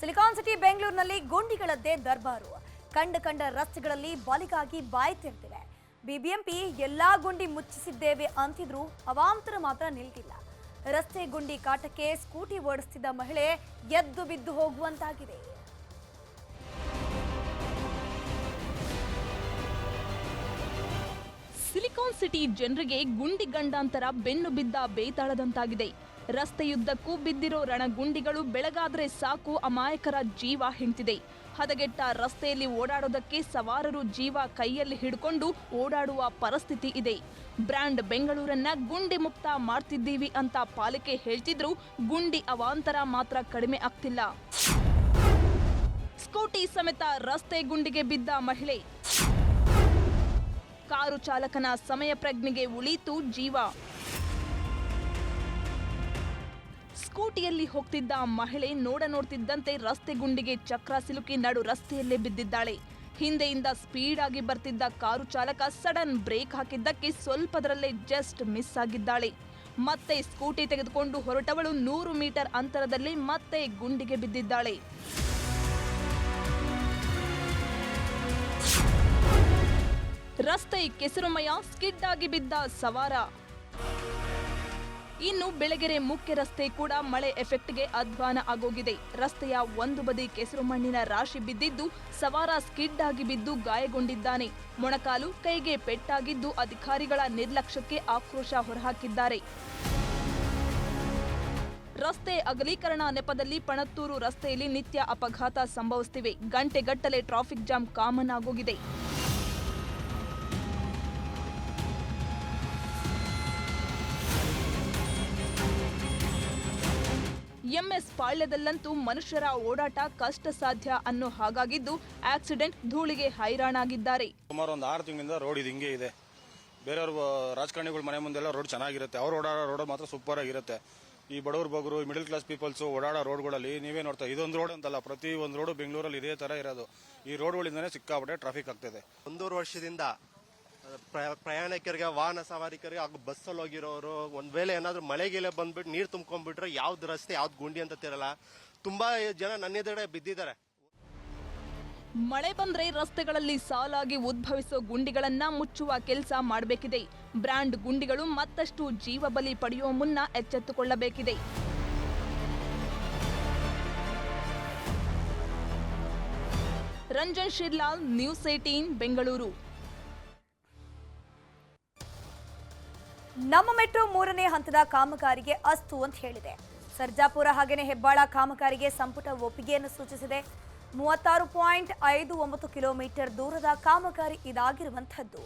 Silicon city ಬೆಂಗಳೂರಿನಲ್ಲಿ ಗುಂಡಿಗಳದ್ದೇ ದರ್ಬಾರು. ಕಂಡ ಕಂಡ ರಸ್ತೆಗಳಲ್ಲಿ ಬಲಿಗಾಗಿ ಬಾಯಿ ತೆರೆದಿವೆ. ಬಿಬಿಎಂಪಿ ಎಲ್ಲಾ ಗುಂಡಿ ಮುಚ್ಚಿಸಿದ್ದೇವೆ ಅಂತಿದ್ರು ಅವಾಂತರ ಮಾತ್ರ ನಿಲ್ತಿಲ್ಲ ರಸ್ತೆ ಗುಂಡಿ ಕಾಟಕ್ಕೆ ಸ್ಕೂಟಿ ಓಡಿಸ್ತಿದ್ದ ಮಹಿಳೆ ಎದ್ದು ಬಿದ್ದು ಹೋಗುವಂತಾಗಿದೆ. ಸಿಲಿಕಾನ್ ಸಿಟಿ ಜನರಿಗೆ ಗುಂಡಿ ಗಂಡಾಂತರ ಬೆನ್ನು ಬಿದ್ದ ಬೇತಾಳದಂತಾಗಿದೆ. ರಸ್ತೆಯುದ್ದಕ್ಕೂ ಬಿದ್ದಿರೋ ರಣಗುಂಡಿಗಳು ಬೆಳಗಾದ್ರೆ ಸಾಕು ಅಮಾಯಕರ ಜೀವ ಹಿಂಡ್ತಿದೆ. ಹದಗೆಟ್ಟ ರಸ್ತೆಯಲ್ಲಿ ಓಡಾಡೋದಕ್ಕೆ ಸವಾರರು ಜೀವ ಕೈಯಲ್ಲಿ ಹಿಡ್ಕೊಂಡು ಓಡಾಡುವ ಪರಿಸ್ಥಿತಿ ಇದೆ. ಬ್ರ್ಯಾಂಡ್ ಬೆಂಗಳೂರನ್ನ ಗುಂಡಿ ಮುಕ್ತ ಮಾಡ್ತಿದ್ದೀವಿ ಅಂತ ಪಾಲಿಕೆ ಹೇಳ್ತಿದ್ರು, ಗುಂಡಿ ಅವಾಂತರ ಮಾತ್ರ ಕಡಿಮೆ ಆಗ್ತಿಲ್ಲ. ಸ್ಕೂಟಿ ಸಮೇತ ರಸ್ತೆ ಗುಂಡಿಗೆ ಬಿದ್ದ ಮಹಿಳೆ. ಕಾರು ಚಾಲಕನ ಸಮಯ ಪ್ರಜ್ಞೆಗೆ ಉಳೀತು ಜೀವ. ಸ್ಕೂಟಿಯಲ್ಲಿ ಹೋಗ್ತಿದ್ದ ಮಹಿಳೆ ನೋಡ ನೋಡ್ತಿದ್ದಂತೆ ರಸ್ತೆ ಗುಂಡಿಗೆ ಚಕ್ರ ಸಿಲುಕಿ ನಡು ರಸ್ತೆಯಲ್ಲೇ ಬಿದ್ದಿದ್ದಾಳೆ. ಹಿಂದೆಯಿಂದ ಸ್ಪೀಡ್ ಆಗಿ ಬರ್ತಿದ್ದ ಕಾರು ಚಾಲಕ ಸಡನ್ ಬ್ರೇಕ್ ಹಾಕಿದ್ದಕ್ಕೆ ಸ್ವಲ್ಪದರಲ್ಲೇ ಜಸ್ಟ್ ಮಿಸ್ ಆಗಿದ್ದಾಳೆ. ಮತ್ತೆ ಸ್ಕೂಟಿ ತೆಗೆದುಕೊಂಡು ಹೊರಟವಳು ನೂರು ಮೀಟರ್ ಅಂತರದಲ್ಲಿ ಮತ್ತೆ ಗುಂಡಿಗೆ ಬಿದ್ದಿದ್ದಾಳೆ. ರಸ್ತೆ ಕೆಸರುಮಯ, ಸ್ಕಿಡ್ ಆಗಿ ಬಿದ್ದ ಸವಾರ. ಇನ್ನು ಬೆಳಗೆರೆ ಮುಖ್ಯ ರಸ್ತೆ ಕೂಡ ಮಳೆ ಎಫೆಕ್ಟ್ಗೆ ಅಧ್ವಾನ ಆಗೋಗಿದೆ. ರಸ್ತೆಯ ಒಂದು ಬದಿ ಕೆಸರು ಮಣ್ಣಿನ ರಾಶಿ ಬಿದ್ದಿದ್ದು ಸವಾರ ಸ್ಕಿಡ್ ಆಗಿ ಬಿದ್ದು ಗಾಯಗೊಂಡಿದ್ದಾನೆ. ಮೊಣಕಾಲು ಕೈಗೆ ಪೆಟ್ಟಾಗಿದ್ದು ಅಧಿಕಾರಿಗಳ ನಿರ್ಲಕ್ಷ್ಯಕ್ಕೆ ಆಕ್ರೋಶ ಹೊರಹಾಕಿದ್ದಾರೆ. ರಸ್ತೆ ಅಗಲೀಕರಣ ನೆಪದಲ್ಲಿ ಪಣತ್ತೂರು ರಸ್ತೆಯಲ್ಲಿ ನಿತ್ಯ ಅಪಘಾತ ಸಂಭವಿಸುತ್ತಿವೆ ಗಂಟೆಗಟ್ಟಲೆ ಟ್ರಾಫಿಕ್ ಜಾಮ್ ಕಾಮನ್ ಆಗೋಗಿದೆ. ಎಂಎಸ್ ಪಾಳ್ಯದಲ್ಲಂತೂ ಮನುಷ್ಯರ ಓಡಾಟ ಕಷ್ಟ ಸಾಧ್ಯ ಅನ್ನೋ ಹಾಗಾಗಿದ್ದು ಆಕ್ಸಿಡೆಂಟ್ ಧೂಳಿಗೆ ಹೈರಾಣಾಗಿದ್ದಾರೆ. ಸುಮಾರು ಒಂದು ಆರು ತಿಂಗಳಿಂದ ರೋಡ್ ಇದು ಹಿಂಗೆ ಇದೆ. ಬೇರೆಯವ್ರ ರಾಜಕಾರಣಿಗಳ ಮನೆ ಮುಂದೆಲ್ಲ ರೋಡ್ ಚೆನ್ನಾಗಿರುತ್ತೆ. ಅವ್ರು ಓಡಾಡೋ ರೋಡ್ ಮಾತ್ರ ಸೂಪರ್ ಆಗಿರುತ್ತೆ ಈ ಬಡವ್ರ ಬಗ್ರು ಮಿಡಲ್ ಕ್ಲಾಸ್ ಪೀಪಲ್ಸ್ ಓಡಾಡೋ ರೋಡ್ಗಳಲ್ಲಿ ನೀವೇ ನೋಡ್ತಾ ಇದೊಂದು ರೋಡ್ ಅಂತಲ್ಲ ಪ್ರತಿ ಒಂದು ರೋಡು ಬೆಂಗಳೂರಲ್ಲಿ ಇದೇ ತರ ಇರೋದು. ಈ ರೋಡ್ಗಳಿಂದನೇ ಸಿಕ್ಕಾಪಟ್ಟೆ ಟ್ರಾಫಿಕ್ ಆಗ್ತಿದೆ. ಒಂದೂವರೆ ವರ್ಷದಿಂದ ಪ್ರಯಾಣಿಕರಿಗೆ, ವಾಹನ ಸವಾರಿಕರಿಗೆ ಹಾಗೂ ಬಸ್ಸಲ್ಲಿ ಹೋಗಿರೋರು, ಒಂದ್ ವೇಳೆ ಏನಾದ್ರು ಮಳೆಗೆಲೆ ಬಂದ್ಬಿಟ್ಟು ನೀರು ತುಂಬ್ಕೊಂಡ್ಬಿಟ್ರೆ ಯಾವ್ದು ರಸ್ತೆ, ಯಾವ್ದು ಗುಂಡಿ ಅಂತ ತಿರಲ್ಲ. ತುಂಬಾ ಜನ ನನ್ನ ಎದುರುಗಡೆ ಬಿದ್ದಿದ್ದಾರೆ. ಮಳೆ ಬಂದ್ರೆ ರಸ್ತೆಗಳಲ್ಲಿ ಸಾಲಾಗಿ ಉದ್ಭವಿಸೋ ಗುಂಡಿಗಳನ್ನ ಮುಚ್ಚುವ ಕೆಲಸ ಮಾಡಬೇಕಿದೆ. ಬ್ರ್ಯಾಂಡ್ ಗುಂಡಿಗಳು ಮತ್ತಷ್ಟು ಜೀವ ಬಲಿ ಪಡೆಯುವ ಮುನ್ನ ಎಚ್ಚೆತ್ತುಕೊಳ್ಳಬೇಕಿದೆ. Ranjan Shirlal, news eighteen Bengaluru. ನಮ್ಮ ಮೆಟ್ರೋ ಮೂರನೇ ಹಂತದ ಕಾಮಗಾರಿಗೆ ಅಸ್ತು ಅಂತ ಹೇಳಿದೆ. ಸರ್ಜಾಪುರ ಹಾಗೆಯೇ ಹೆಬ್ಬಾಳ ಕಾಮಗಾರಿಗೆ ಸಂಪುಟ ಒಪ್ಪಿಗೆಯನ್ನು ಸೂಚಿಸಿದೆ. ಮೂವತ್ತಾರು ಪಾಯಿಂಟ್ ಐದು ಒಂಬತ್ತು ಕಿಲೋಮೀಟರ್ ದೂರದ ಕಾಮಗಾರಿ ಇದಾಗಿರುವಂಥದ್ದು.